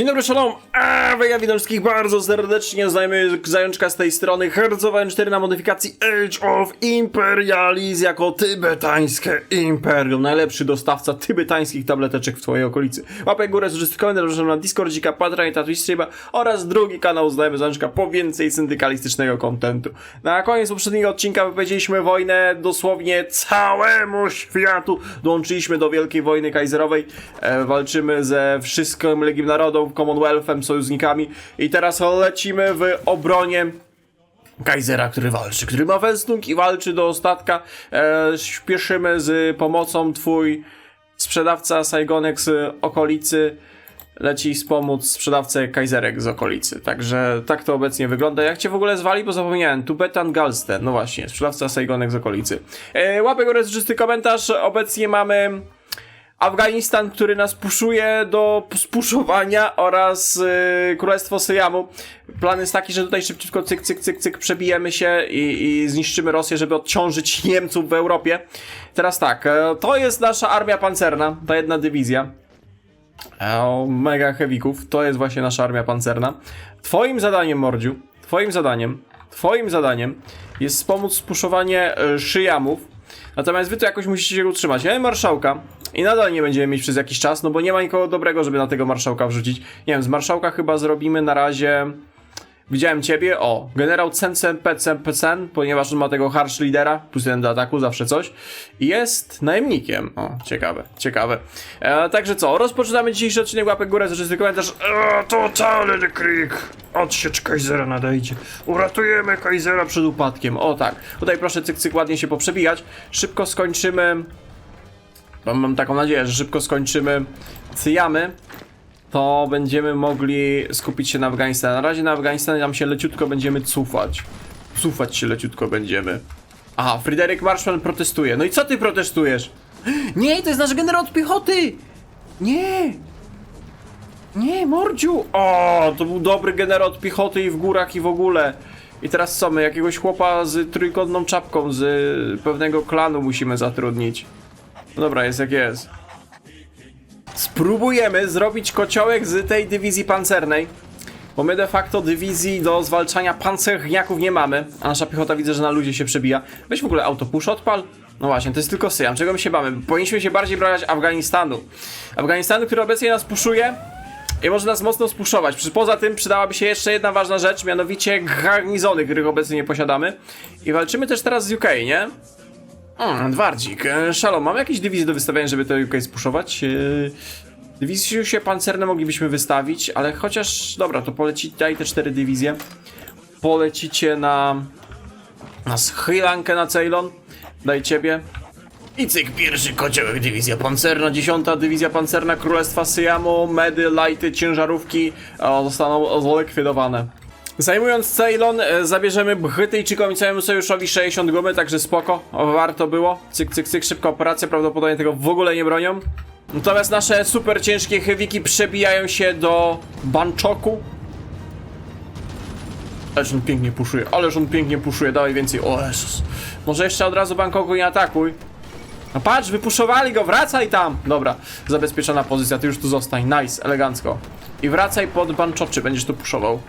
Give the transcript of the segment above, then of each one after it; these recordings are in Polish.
Dzień dobry, shalom! A, ja witam wszystkich bardzo serdecznie, znajmy zajączka z tej strony, Herzowa N4 na modyfikacji Age of Imperialis jako tybetańskie imperium. Najlepszy dostawca tybetańskich tableteczek w twojej okolicy. Łapaj górę, zrzysty komentarz, zapraszam na Discordzika, Patreon, Twitch oraz drugi kanał Znajmy Zajączka po więcej syndykalistycznego kontentu. Na koniec poprzedniego odcinka wypowiedzieliśmy wojnę dosłownie całemu światu. Dołączyliśmy do Wielkiej Wojny Kaiserowej, e, walczymy ze wszystkim Legiem Narodów, Commonwealthem, sojusznikami i teraz lecimy w obronie Kaisera, który walczy, który ma westnung i walczy do ostatka. E, śpieszymy z pomocą twój sprzedawca Saigonek z okolicy leci wspomóc sprzedawcę Kaiserek z okolicy. Także tak to obecnie wygląda. Jak cię w ogóle zwali, bo zapomniałem. Tubetan Galsten, no właśnie, sprzedawca Saigonek z okolicy. E, górę, czysty komentarz. Obecnie mamy Afganistan, który nas puszuje do spuszowania oraz yy, Królestwo Syjamu. Plan jest taki, że tutaj szybciutko cyk, cyk, cyk, cyk przebijemy się i, i zniszczymy Rosję, żeby odciążyć Niemców w Europie. Teraz tak, e, to jest nasza armia pancerna, ta jedna dywizja. E, mega heavyków, to jest właśnie nasza armia pancerna. Twoim zadaniem, Mordziu, twoim zadaniem, twoim zadaniem jest wspomóc spuszowanie e, Szyjamów. Natomiast wy to jakoś musicie się utrzymać. Ja mam marszałka i nadal nie będziemy mieć przez jakiś czas, no bo nie ma nikogo dobrego, żeby na tego marszałka wrzucić. Nie wiem, z marszałka chyba zrobimy na razie... Widziałem ciebie, o, generał Cencen Pecen Pecen, ponieważ on ma tego harsh lidera, plus jeden do ataku, zawsze coś. I jest najemnikiem. O, ciekawe, ciekawe. E, także co, rozpoczynamy dzisiejszy odcinek, łapek górę, zaczynamy komentarz. E, totalny krik! Odsiecz Kaisera nadejdzie. Uratujemy Kaisera przed upadkiem. O tak, tutaj proszę cyk cyk ładnie się poprzebijać. Szybko skończymy... Mam, mam taką nadzieję, że szybko skończymy Cyjamy to będziemy mogli skupić się na Afganistanie. Na razie na Afganistanie nam się leciutko będziemy cufać. Cufać się leciutko będziemy. Aha, Fryderyk Marszman protestuje. No i co ty protestujesz? Nie, to jest nasz generał od piechoty! Nie! Nie, Mordziu! O, to był dobry generał od piechoty i w górach i w ogóle. I teraz co, my jakiegoś chłopa z trójkątną czapką z pewnego klanu musimy zatrudnić. Dobra, jest jak jest. Spróbujemy zrobić kociołek z tej dywizji pancernej. Bo my de facto dywizji do zwalczania pancerniaków nie mamy. A nasza piechota widzę, że na ludzie się przebija. Weź w ogóle autopush odpal. No właśnie, to jest tylko Syjam. Czego my się bamy? Powinniśmy się bardziej brać Afganistanu. Afganistanu, który obecnie nas puszuje i może nas mocno spuszować. Poza tym przydałaby się jeszcze jedna ważna rzecz, mianowicie garnizony, których obecnie nie posiadamy. I walczymy też teraz z UK, nie? Mm, Dwardzik. E, Szalom, mamy jakieś dywizje do wystawienia, żeby to UK spuszować? Yy, Dywizje się pancerne moglibyśmy wystawić, ale chociaż... Dobra, to poleci, daj te cztery dywizje. Polecicie na... Na Sri Lankę, na Ceylon. Daj ciebie. I cyk, pierwszy kociołek, dywizja pancerna, dziesiąta dywizja pancerna Królestwa Syjamu, medy, lighty, ciężarówki o, zostaną zlikwidowane. Zajmując Ceylon, e, zabierzemy Brytyjczykom i całemu sojuszowi 60 gumy, także spoko, warto było. Cyk, cyk, cyk, szybka operacja, prawdopodobnie tego w ogóle nie bronią. Natomiast nasze super ciężkie heaviki przebijają się do Banczoku. Ależ on pięknie puszuje, ależ on pięknie puszuje, dawaj więcej, o Jezus. Może jeszcze od razu Bangkoku nie atakuj. No patrz, wypuszowali go, wracaj tam! Dobra, zabezpieczona pozycja, ty już tu zostań, nice, elegancko. I wracaj pod Banczoczy, będziesz tu puszował.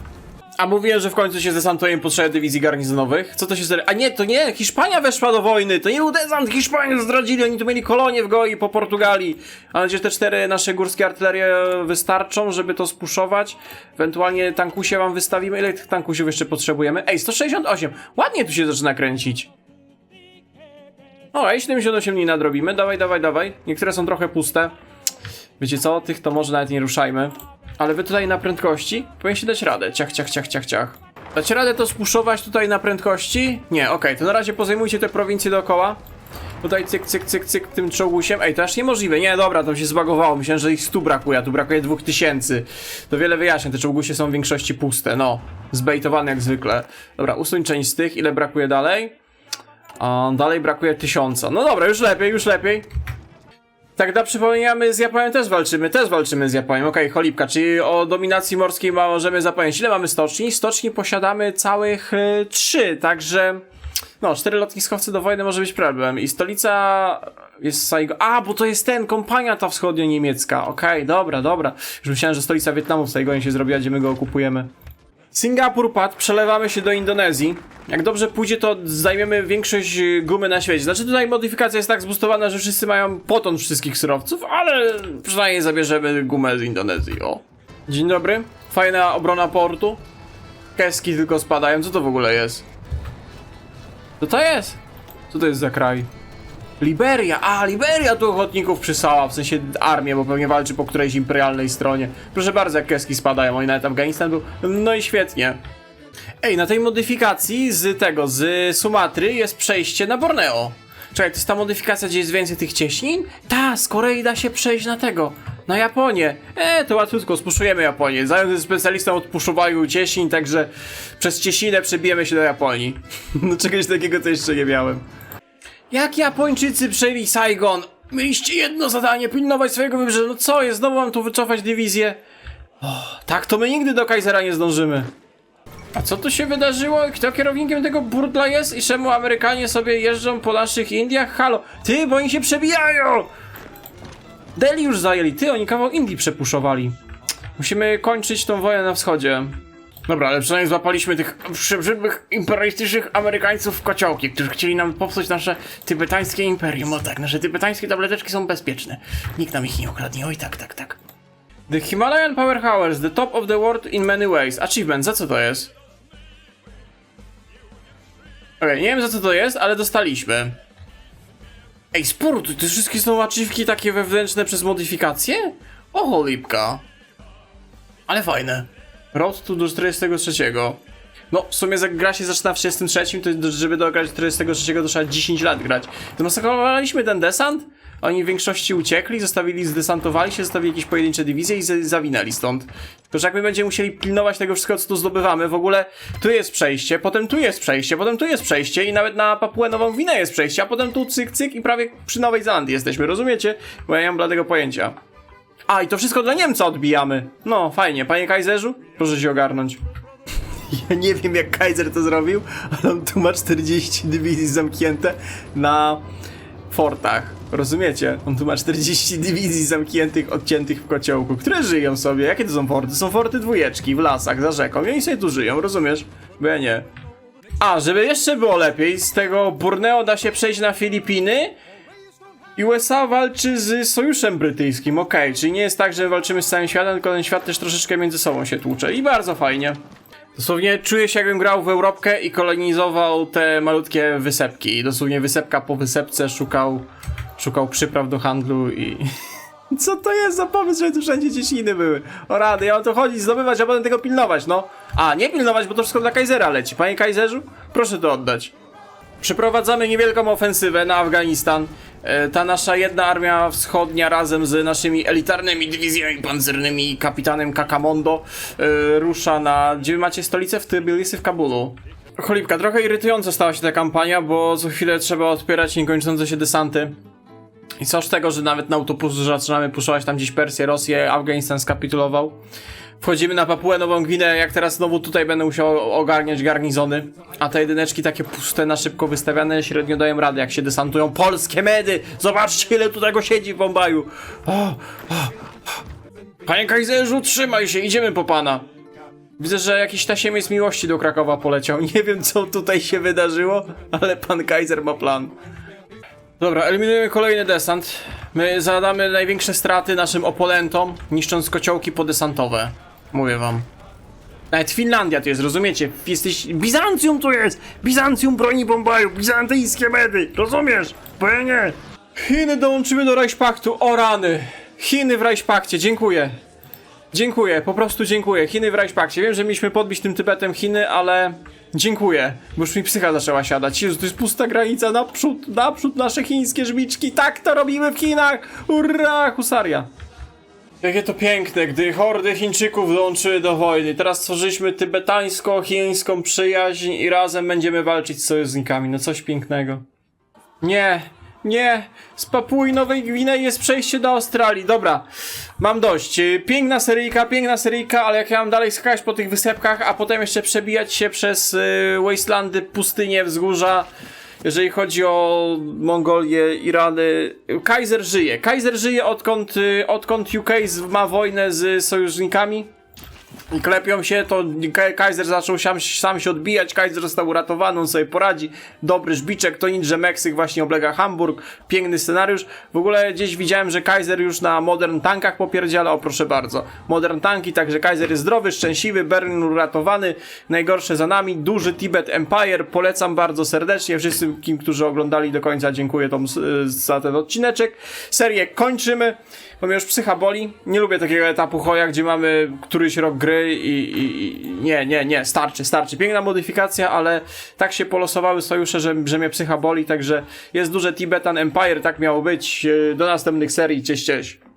A mówiłem, że w końcu się zesantuje potrzeby dywizji garnizonowych. Co to się zdarzy? A nie, to nie, Hiszpania weszła do wojny. To nie był desant, Hiszpanię zdradzili, oni tu mieli kolonie w Goi po Portugalii. Mam nadzieję, że te cztery nasze górskie artylerie wystarczą, żeby to spuszować. Ewentualnie tankusie wam wystawimy. Ile tych tankusiów jeszcze potrzebujemy? Ej, 168. Ładnie tu się zaczyna kręcić. O, ej, 78 nie nadrobimy. Dawaj, dawaj, dawaj. Niektóre są trochę puste. Wiecie co? Tych to może nawet nie ruszajmy. Ale wy tutaj na prędkości powinniście dać radę. Ciach, ciach, ciach, ciach, ciach. Dać radę to spuszować tutaj na prędkości? Nie, okej, to na razie pozajmujcie te prowincje dookoła. Tutaj cyk, cyk, cyk, cyk tym czołgusiem. Ej, to aż niemożliwe. Nie, dobra, to się zbagowało. Myślałem, że ich 100 brakuje, a tu brakuje 2000. To wiele wyjaśnia. Te czołgusie są w większości puste. No, zbejtowane jak zwykle. Dobra, usuń część z tych. Ile brakuje dalej? A, dalej brakuje 1000. No dobra, już lepiej, już lepiej. Tak dla przypomnienia, my z Japonią też walczymy, też walczymy z Japonią. Okej, cholipka, czyli o dominacji morskiej możemy zapomnieć. Ile mamy stoczni? Stoczni posiadamy całych y, trzy, także... No, cztery lotniskowce do wojny może być problem. I stolica jest Saigon. A, bo to jest ten, kompania ta wschodnio-niemiecka. Okej, dobra, dobra. Już myślałem, że stolica Wietnamu w Saigonie się zrobiła, gdzie my go okupujemy. Singapur padł, przelewamy się do Indonezji. Jak dobrze pójdzie, to zajmiemy większość y, gumy na świecie. Znaczy tutaj modyfikacja jest tak zbustowana, że wszyscy mają poton wszystkich surowców, ale przynajmniej zabierzemy gumę z Indonezji, o. Dzień dobry. Fajna obrona portu. Keski tylko spadają. Co to w ogóle jest? Co to jest? Co to jest za kraj? Liberia! A, Liberia tu ochotników przysłała, w sensie armię, bo pewnie walczy po którejś imperialnej stronie. Proszę bardzo, jak keski spadają, oni nawet Afganistan był. No i świetnie. Ej, na tej modyfikacji z tego, z Sumatry jest przejście na Borneo. Czekaj, to jest ta modyfikacja, gdzie jest więcej tych cieśnin? Ta, z Korei da się przejść na tego, na Japonię. E, to łatwiutko, spuszujemy Japonię. Zając jest specjalistą od puszowaniu cieśnin, także przez cieśninę przebijemy się do Japonii. No czegoś takiego to jeszcze nie miałem. Jak Japończycy przejęli Saigon? Mieliście jedno zadanie, pilnować swojego wybrzeża. No co jest, znowu mam tu wycofać dywizję? Tak, to my nigdy do Kaisera nie zdążymy. A co tu się wydarzyło? Kto kierownikiem tego burdla jest? I czemu Amerykanie sobie jeżdżą po naszych Indiach? Halo, ty, bo oni się przebijają! Delhi już zajęli, ty, oni kawał Indii przepuszowali. Musimy kończyć tą wojnę na wschodzie. Dobra, ale przynajmniej złapaliśmy tych przybrzydłych imperialistycznych Amerykańców w kociołki, którzy chcieli nam popsuć nasze tybetańskie imperium. O tak, nasze tybetańskie tableteczki są bezpieczne. Nikt nam ich nie okradnie. Oj tak, tak, tak. The Himalayan Powerhouse, the top of the world in many ways. Achievement, za co to jest? Okej, nie wiem za co to jest, ale dostaliśmy. Ej, spór, to te wszystkie są achievki takie wewnętrzne przez modyfikacje? Oho, lipka. Ale fajne. Road do 43. No, w sumie jak gra się zaczyna w 33, to żeby dograć 43 to trzeba 10 lat grać. Zmasakrowaliśmy ten desant, oni w większości uciekli, zostawili, zdesantowali się, zostawili jakieś pojedyncze dywizje i zawinęli stąd. Tylko, że jak my będziemy musieli pilnować tego wszystkiego, co tu zdobywamy, w ogóle tu jest przejście, potem tu jest przejście, potem tu jest przejście i nawet na Papuę Nową Gwinę jest przejście, a potem tu cyk, cyk i prawie przy Nowej Zelandii jesteśmy, rozumiecie? Bo ja nie mam bladego pojęcia. A, i to wszystko dla Niemca odbijamy. No, fajnie. Panie Kaiserzu, proszę się ogarnąć. Ja nie wiem, jak Kaiser to zrobił, ale on tu ma 40 dywizji zamknięte na fortach. Rozumiecie? On tu ma 40 dywizji zamkniętych, odciętych w kociołku, które żyją sobie. Jakie to są forty? Są forty dwójeczki w lasach, za rzeką. I oni sobie tu żyją, rozumiesz? Bo ja nie. A, żeby jeszcze było lepiej, z tego Borneo da się przejść na Filipiny USA walczy z Sojuszem Brytyjskim, okej, czyli nie jest tak, że walczymy z całym światem, tylko ten świat też troszeczkę między sobą się tłucze i bardzo fajnie. Dosłownie czuję się jakbym grał w Europkę i kolonizował te malutkie wysepki. I dosłownie wysepka po wysepce szukał, szukał przypraw do handlu i... Co to jest za pomysł, że tu wszędzie cieśniny były? O rady, ja mam tu chodzić, zdobywać, a potem tego pilnować, no. A, nie pilnować, bo to wszystko dla Kaisera leci. Panie Kaiserzu, proszę to oddać. Przeprowadzamy niewielką ofensywę na Afganistan. E, Ta nasza jedna armia wschodnia razem z naszymi elitarnymi dywizjami pancernymi i kapitanem Kakamondo e, rusza na... Gdzie macie stolicę? W Tbilisi, w Kabulu. Cholipka, trochę irytująca stała się ta kampania, bo co chwilę trzeba odpierać niekończące się desanty. I co z tego, że nawet na autopus zaczynamy puszować tam gdzieś Persję, Rosję, Afganistan skapitulował. Wchodzimy na Papuę Nową Gwinę, jak teraz znowu tutaj będę musiał ogarniać garnizony. A te jedyneczki takie puste, na szybko wystawiane, średnio dają radę, jak się desantują polskie medy! Zobaczcie, ile tu tego siedzi w Bombaju! O, o, o. Panie Kaiserzu, trzymaj się, idziemy po pana! Widzę, że jakiś tasiemiec miłości do Krakowa poleciał. Nie wiem, co tutaj się wydarzyło, ale pan Kaiser ma plan. Dobra, eliminujemy kolejny desant. My zadamy największe straty naszym oponentom, niszcząc kociołki podesantowe. Mówię wam. Nawet Finlandia to jest, rozumiecie? Jesteś... Bizancjum tu jest! Bizancjum broni Bombaju! Bizantyjskie medy! Rozumiesz? Bo ja nie! Chiny dołączymy do Reichspaktu. O rany! Chiny w Reichspakcie, dziękuję. Dziękuję, po prostu dziękuję. Chiny w Reichspakcie. Wiem, że mieliśmy podbić tym Tybetem Chiny, ale dziękuję. Bo już mi psycha zaczęła siadać. Jezu, to jest pusta granica. Naprzód, naprzód nasze chińskie żmiczki. Tak to robimy w Chinach. Hurra, husaria. Jakie to piękne, gdy hordy Chińczyków dołączyły do wojny. Teraz stworzyliśmy tybetańsko-chińską przyjaźń i razem będziemy walczyć z sojusznikami. No coś pięknego. Nie, nie, z Papui Nowej Gwinei jest przejście do Australii. Dobra, mam dość. Y, Piękna seryjka, piękna seryjka, ale jak ja mam dalej skakać po tych wysepkach, a potem jeszcze przebijać się przez y, wastelandy, pustynie, wzgórza jeżeli chodzi o Mongolię, Irany, Kaiser żyje. Kaiser żyje odkąd, y, odkąd UK ma wojnę z sojusznikami. Klepią się, to Ka- Kaiser zaczął sam, sam się odbijać, Kaiser został uratowany, on sobie poradzi. Dobry żbiczek, to że Meksyk właśnie oblega Hamburg, piękny scenariusz. W ogóle gdzieś widziałem, że Kaiser już na Modern Tankach popierdziela, o proszę bardzo. Modern Tanki, także Kaiser jest zdrowy, szczęśliwy, Berlin uratowany, najgorsze za nami, duży Tibet Empire, polecam bardzo serdecznie wszystkim, którzy oglądali do końca, dziękuję tom, za ten odcineczek. Serię kończymy, już psycha boli, nie lubię takiego etapu hoja, gdzie mamy któryś rok gry i, i, i nie, nie, nie, starczy, starczy. Piękna modyfikacja, ale tak się polosowały sojusze, że, że mnie psycha boli, także jest duże Tibetan Empire, tak miało być. Do następnych serii, cześć, cześć.